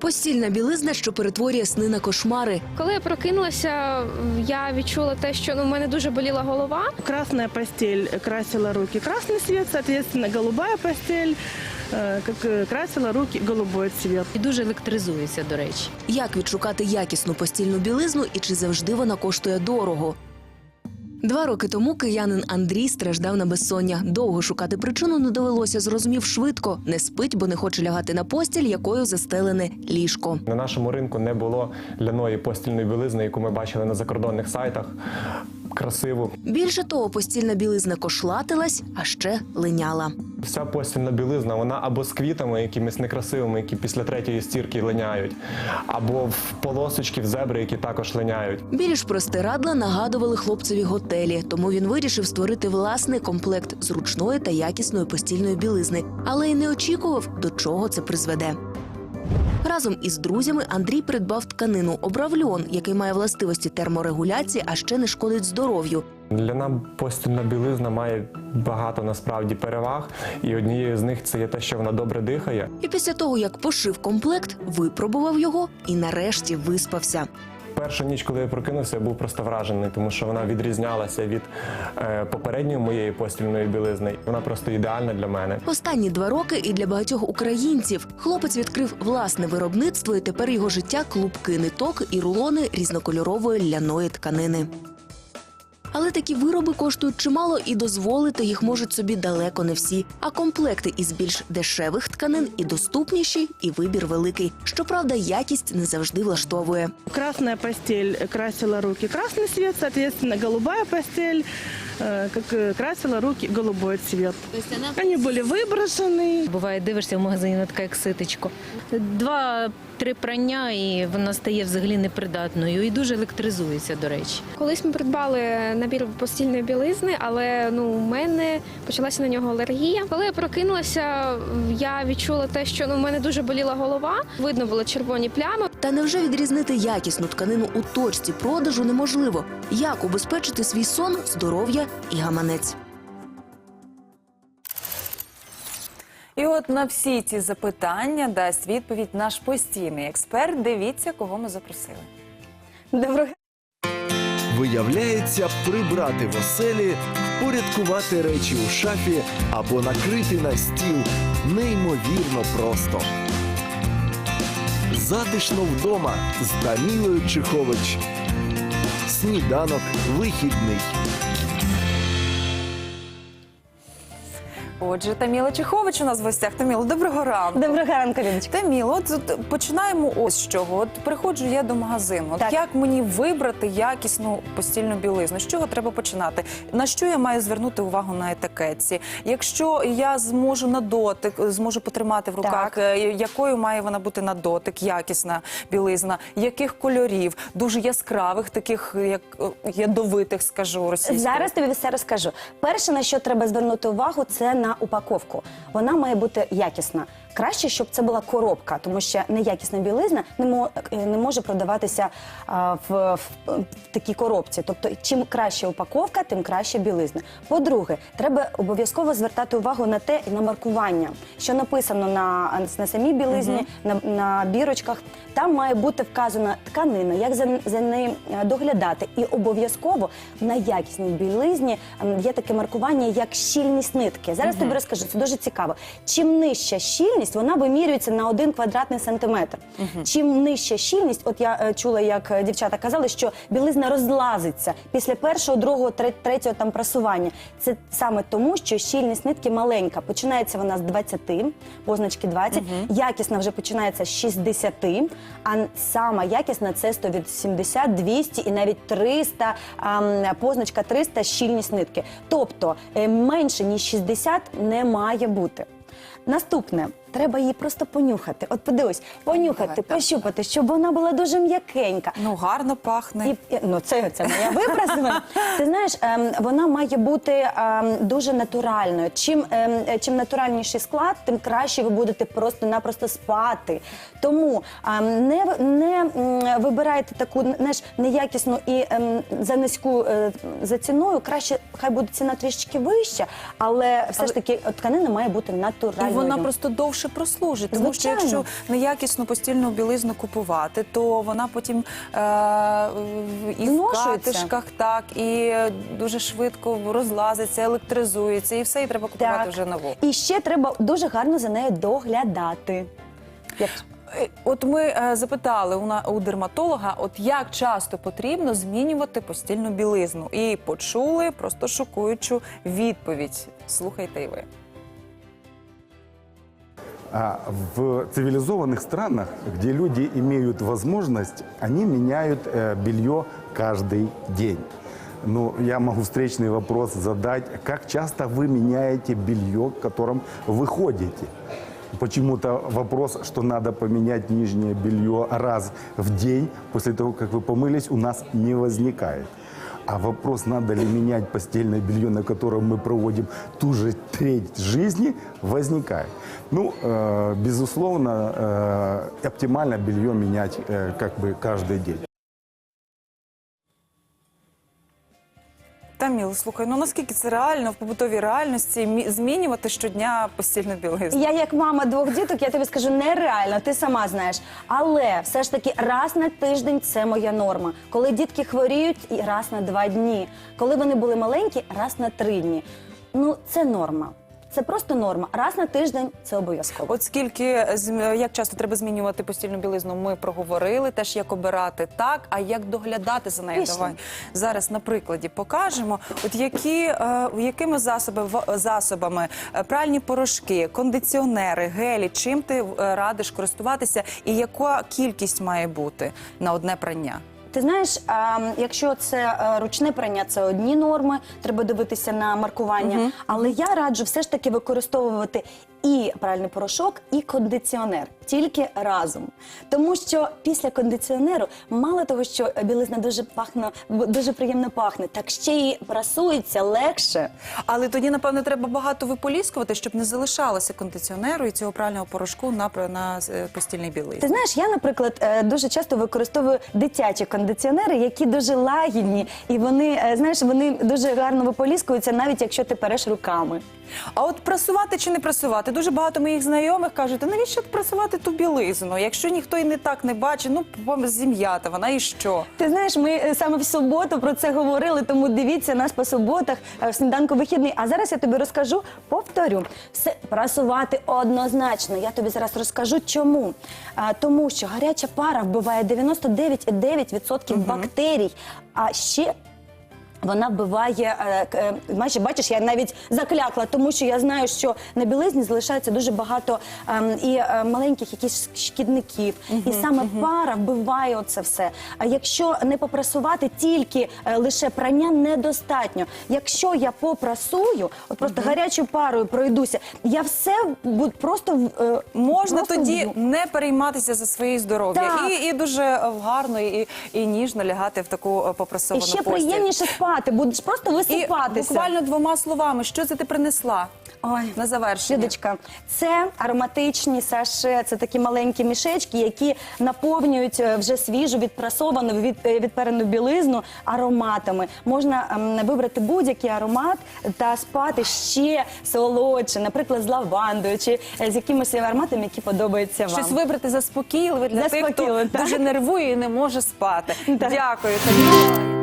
Постільна білизна, що перетворює сни на кошмари. Коли я прокинулася, я відчула те, що ну, в мене дуже боліла голова. Красная постель красила руки красный цвет, соответственно, голубая постель э, как э, красила руки голубой цвет. І дуже електризується, до речі. Як відшукати якісну постільну білизну і чи завжди вона коштує дорого? Два роки тому киянин Андрій страждав на безсоння. Довго шукати причину не довелося. Зрозумів швидко. Не спить, бо не хоче лягати на постіль, якою застелене ліжко. На нашому ринку не було ляної постільної білизни, яку ми бачили на закордонних сайтах. Красиву. Більше того, постільна білизна кошлатилась, а ще линяла. Вся постільна білизна, вона або з квітами, якимись некрасивими, які після третьої стірки линяють, або в полосочки, в зебри, які також линяють. Білі ж простирадла нагадували хлопцеві готелі, тому він вирішив створити власний комплект зручної та якісної постільної білизни, але й не очікував, до чого це призведе. Разом із друзями Андрій придбав тканину обрав льон, який має властивості терморегуляції, а ще не шкодить здоров'ю. Для нам постільна білизна має багато насправді переваг, і однією з них це є те, що вона добре дихає. І після того, як пошив комплект, випробував його і нарешті виспався. Першу ніч, коли я прокинувся, я був просто вражений, тому що вона відрізнялася від е, попередньої моєї постільної білизни. Вона просто ідеальна для мене. Останні два роки і для багатьох українців хлопець відкрив власне виробництво, і тепер його життя клубки ниток і рулони різнокольорової ляної тканини. Але такі вироби коштують чимало і дозволити їх можуть собі далеко не всі. А комплекти із більш дешевих тканин і доступніші, і вибір великий. Щоправда, якість не завжди влаштовує. Красна постель красила руки красний світ, відповідно, голуба постель как э, красила руки голубой цвет. Они были выброшены. Буває, дивишся в магазині, вона така як ситочко. Два-три прання, і вона стає взагалі непридатною і дуже електризується, до речі. Колись ми придбали набір постільної білизни, але ну, у мене почалася на нього алергія. Коли я прокинулася, я відчула те, що ну, в мене дуже боліла голова. Видно було червоні плями. Та невже відрізнити якісну тканину у точці продажу неможливо? Як убезпечити свій сон, здоров'я і гаманець? І от на всі ці запитання дасть відповідь наш постійний експерт. Дивіться, кого ми запросили. Доброго Виявляється, прибрати в оселі, впорядкувати речі у шафі або накрити на стіл неймовірно просто. Затишно вдома з Данілою Чехович. Сніданок вихідний. Отже, Таміла Чехович у нас в гостях. Таміло, доброго ранку. доброго ранку, Людочка. Таміло, от, от починаємо ось з чого. От приходжу я до магазину. От Так. як мені вибрати якісну постільну білизну? З чого треба починати? На що я маю звернути увагу на етикетці? Якщо я зможу на дотик, зможу потримати в руках, Так. е, якою має вона бути на дотик, якісна білизна, яких кольорів, дуже яскравих, таких як е, ядовитих, скажу російською. Зараз тобі все розкажу. Перше, на що треба звернути увагу, це на упаковку. Вона має бути якісна. Краще, щоб це була коробка, тому що неякісна білизна не, е, може продаватися а, в, в, в такій коробці. Тобто, чим краще упаковка, тим краще білизна. По-друге, треба обов'язково звертати увагу на те на маркування, що написано на, на самій білизні, на, на бірочках. Там має бути вказана тканина, як за, за нею е, доглядати. І обов'язково на якісній білизні є таке маркування, як щільність нитки. Зараз тобі розкажу, це дуже цікаво. Чим нижча щільність, вона вимірюється на один квадратний сантиметр. Чим нижча щільність, от я е, чула, як е, дівчата казали, що білизна розлазиться після першого, другого, тре- третього там прасування. Це саме тому, що щільність нитки маленька. Починається вона з 20, позначки 20, якісна вже починається з 60, а сама якісна це 180, 200 і навіть 300, а, позначка 300 щільність нитки. Тобто е, менше ніж 60 не має бути. Наступне, треба її просто понюхати. От подивись, понюхати, Давай, пощупати, щоб вона була дуже м'якенька. Ну гарно пахне. І, і- ну, це, це моя випрасування. Ти знаєш, ем, вона має бути ем, дуже натуральною. Чим, ем, е, чим натуральніший склад, тим краще ви будете просто-напросто спати. Тому ем, не, в- не м, вибирайте таку знаєш, неякісну і ем, за низьку е, за ціною. Краще хай буде ціна трішечки вища, але все ж таки тканина має бути І натуральною. вона просто довше довше прослужить. Тому що якщо неякісну постільну білизну купувати, то вона потім е, і в катишках, так, і дуже швидко розлазиться, електризується, і все, і треба купувати Так. вже нову. І ще треба дуже гарно за нею доглядати. Як... Е, От ми е, запитали у, на, у дерматолога, от як часто потрібно змінювати постільну білизну, і почули просто шокуючу відповідь. Слухайте і ви. А в цивилизованных странах, где люди имеют возможность, они меняют э, белье каждый день. Ну, я могу встречный вопрос задать, как часто вы меняете белье, в котором вы ходите? Почему-то вопрос, что надо поменять нижнее белье раз в день после того, как вы помылись, у нас не возникает. А вопрос, надо ли менять постельное белье, на котором мы проводим ту же треть жизни, возникает. Ну, э, безусловно, э, оптимально белье менять э, как бы каждый день. Таміл, слухай, ну наскільки це реально в побутовій реальності мі- змінювати щодня постільну білизну? Я як мама двох діток, я тобі скажу, нереально, ти сама знаєш. Але все ж таки раз на тиждень це моя норма. Коли дітки хворіють, і раз на два дні. Коли вони були маленькі, раз на три дні. Ну, це норма. Це просто норма. Раз на тиждень це обов'язково. От скільки як часто треба змінювати постільну білизну, ми проговорили. Теж як обирати так, а як доглядати за нею. Пішли. Давай зараз на прикладі покажемо. От які е, якими засоби в- засобами е, пральні порошки, кондиціонери, гелі, чим ти е, радиш користуватися, і яка кількість має бути на одне прання? Ти знаєш, а, якщо це а, ручне прання, це одні норми, треба дивитися на маркування. Але я раджу все ж таки використовувати і пральний порошок, і кондиціонер тільки разом. Тому що після кондиціонеру, мало того, що білизна дуже пахне, дуже приємно пахне, так ще й прасується легше. Але тоді, напевно, треба багато виполіскувати, щоб не залишалося кондиціонеру і цього прального порошку на, на е, постільній білизні. Ти знаєш, я, наприклад, е, дуже часто використовую дитячі кондиціонери, які дуже лагідні, і вони, е, знаєш, вони дуже гарно виполіскуються, навіть якщо ти переш руками. А от прасувати чи не прасувати? Дуже багато моїх знайомих кажуть, а навіщо прасувати ту білизну? Якщо ніхто і не так не бачить, ну по- зім'ята вона і що? Ти знаєш, ми е, саме в суботу про це говорили, тому дивіться нас по суботах е, в сніданку вихідний. А зараз я тобі розкажу, повторю, все прасувати однозначно. Я тобі зараз розкажу, чому. А, тому що гаряча пара вбиває 99,9% бактерій. А ще вона вбиває, е, е, майже бачиш, я навіть заклякла, тому що я знаю, що на білизні залишається дуже багато ем, і е, маленьких якихось шкідників. І саме пара вбиває оце все. А якщо не попрасувати, тільки лише прання недостатньо. Якщо я попрасую, от просто гарячою парою пройдуся, я все буду просто Можна просто тоді не перейматися за своє здоров'я і, і дуже гарно і, і ніжно лягати в таку е, І ще постіль. приємніше спати, будеш просто І буквально двома словами, що це ти принесла Ой, на завершення? Людочка, це ароматичні саше, це такі маленькі мішечки, які наповнюють е, вже свіжу, відпрасовану, від, е, відперену білизну ароматами. Можна ем, вибрати будь-який аромат та спати ще солодше, наприклад, з лавандою чи е, з якимось ароматами, які подобаються вам. Щось вибрати заспокійливе для тих, хто так. дуже нервує і не може спати. Так. Дякую тобі.